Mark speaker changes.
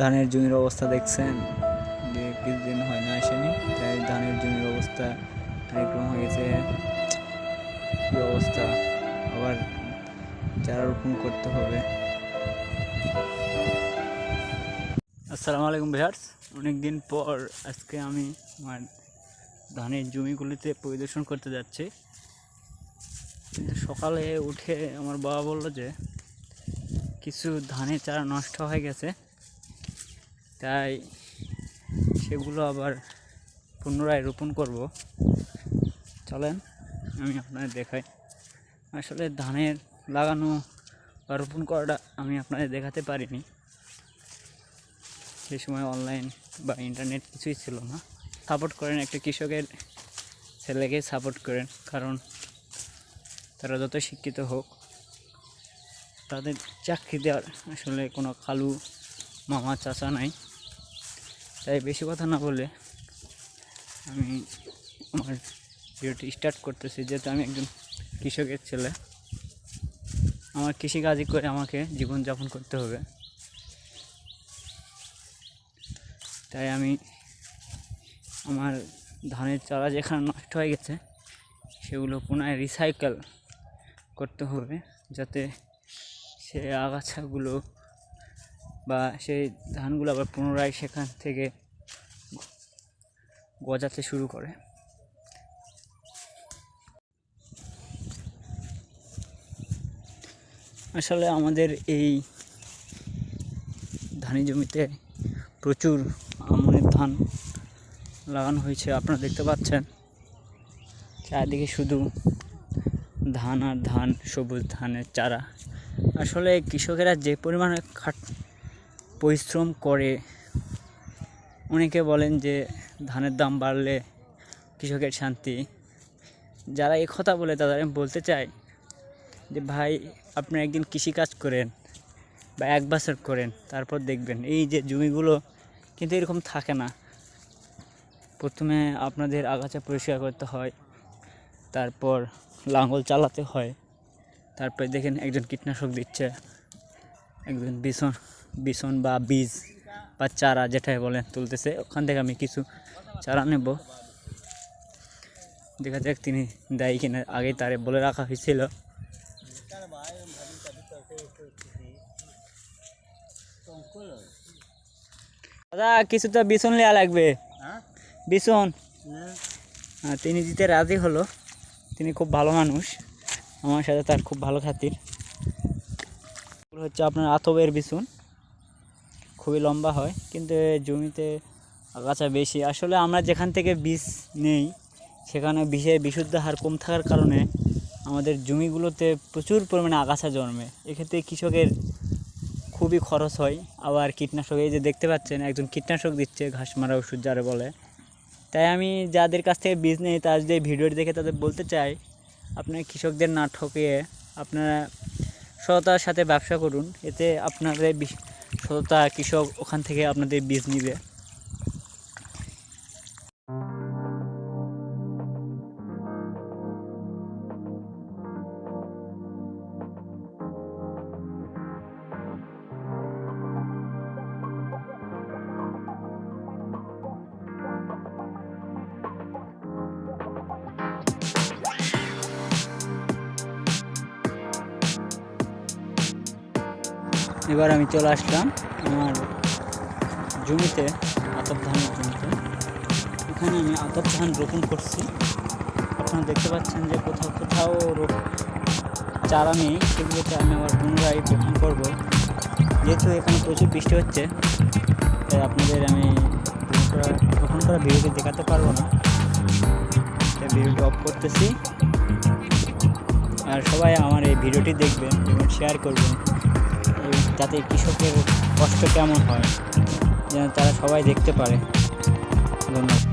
Speaker 1: ধানের জমির অবস্থা দেখছেন? যে কিছুদিন হয় না আসেনি, তাই ধানের জমির অবস্থা এরকম হয়ে গেছে। কি অবস্থা? আবার চারা রোপণ করতে হবে। আসসালামু আলাইকুম ভিউয়ার্স। অনেক দিন পর আজকে আমি আমার ধানের জমিগুলিতে পরিদর্শন করতে যাচ্ছি। সকালে উঠে আমার বাবা বলল যে, কিছু ধানের চারা নষ্ট হয়ে গেছে। তাই সেগুলো আবার পুনরায় রোপণ করব। চলেন, আমি আপনাদের দেখাই। আসলে ধানের লাগানো বা রোপণ করাটা আমি আপনাদের দেখাতে পারিনি। সে সময় অনলাইন বা ইন্টারনেট কিছুই ছিল না। সাপোর্ট করেন একটা কৃষকের ছেলেকে সাপোর্ট করেন, কারণ তারা যত শিক্ষিত হোক, তাদের চাকরি দেওয়ার আসলে কোনো কালু মামা চাচা নাই। তাই বেশি কথা না বলে আমি আমার ভিডিওটি স্টার্ট করতেছি। যেহেতু আমি একজন কৃষকের ছেলে, আমার কৃষিকাজই করে আমাকে জীবনযাপন করতে হবে। তাই আমি আমার ধানের চারা যেখানে নষ্ট হয়ে গেছে, সেগুলো পুনরায় রিসাইকেল করতে হবে যাতে সে আগাছাগুলো বা সেই ধানগুলো আবার পুনরায় সেখান থেকে গজাতে শুরু করে। আসলে আমাদের এই ধানি জমিতে প্রচুর আমনের ধান লাগানো হয়েছে, আপনারা দেখতে পাচ্ছেন। চারদিকে শুধু ধান আর ধান, সবুজ ধানের চারা। আসলে কৃষকেরা যে পরিমাণে খাট পরিশ্রম করে অনেকে বলেন যে ধানের দাম বাড়লে কৃষকের শান্তি। যারা এই কথা বলে তাদের আমি বলতে চাই যে, ভাই, আপনি একদিন কৃষিকাজ করেন বা এক বছর করেন, তারপর দেখবেন। এই যে জমিগুলো কিন্তু এরকম থাকে না। প্রথমে আপনাদের আগাছা পরিষ্কার করতে হয়, তারপর লাঙ্গল চালাতে হয়, তারপরে দেখেন একজন কীটনাশক দিচ্ছে। একজন বিছন বিছন বা বীজ বা চারা যেটাই বলেন তুলতেছে। ওখান থেকে আমি কিছু চারা নেব। দেখা যাক তিনি দেয় কিনা। আগেই তারে বলে রাখা হয়েছিল। দাদা, কিছু তো বিছন নেওয়া লাগবে। বিছন তিনি দিতে রাজি হলো। তিনি খুব ভালো মানুষ। আমার সাথে তার খুব ভালো খাতির। হচ্ছে আপনার আতবের বিছুন খুবই লম্বা হয়, কিন্তু জমিতে আগাছা বেশি। আসলে আমরা যেখান থেকে বীজ নেই, সেখানে বিষের বিশুদ্ধ হার কম থাকার কারণে আমাদের জমিগুলোতে প্রচুর পরিমাণে আগাছা জন্মে। এক্ষেত্রে কৃষকের খুবই খরচ হয়। আবার কীটনাশক, এই যে দেখতে পাচ্ছেন, একজন কীটনাশক দিচ্ছে, ঘাস মারা ওষুধ যারা বলে। তাই আমি যাদের কাছ থেকে বীজ নেই, তার যদি ভিডিওটি দেখে তাদের বলতে চাই, আপনার কৃষকদের না ঠকিয়ে আপনারা সততার সাথে ব্যবসা করুন এতে আপনাদের সততা কৃষক ওখান থেকে আপনাদের বীজ নিবে। এবার আমি চলে আসলাম আমার জমিতে আতপ ধানের জমিতে। এখানে আমি আতপ ধান রোপণ করছি। আপনারা দেখতে পাচ্ছেন যে কোথাও কোথাও চারা নেই সেগুলোতে আমি আবার পুনরায় রোপণ করব। যেহেতু এখানে প্রচুর বৃষ্টি হচ্ছে, তাই আপনাদের আমি রোপণ করা ভিডিওটি দেখাতে পারব না। তাই ভিডিওটি অফ করতেছি। আর সবাই আমার এই ভিডিওটি দেখবেন এবং শেয়ার করবেন। যাতে কৃষকের কষ্ট কেমন হয় যেন তারা সবাই দেখতে পারে। ধন্যবাদ।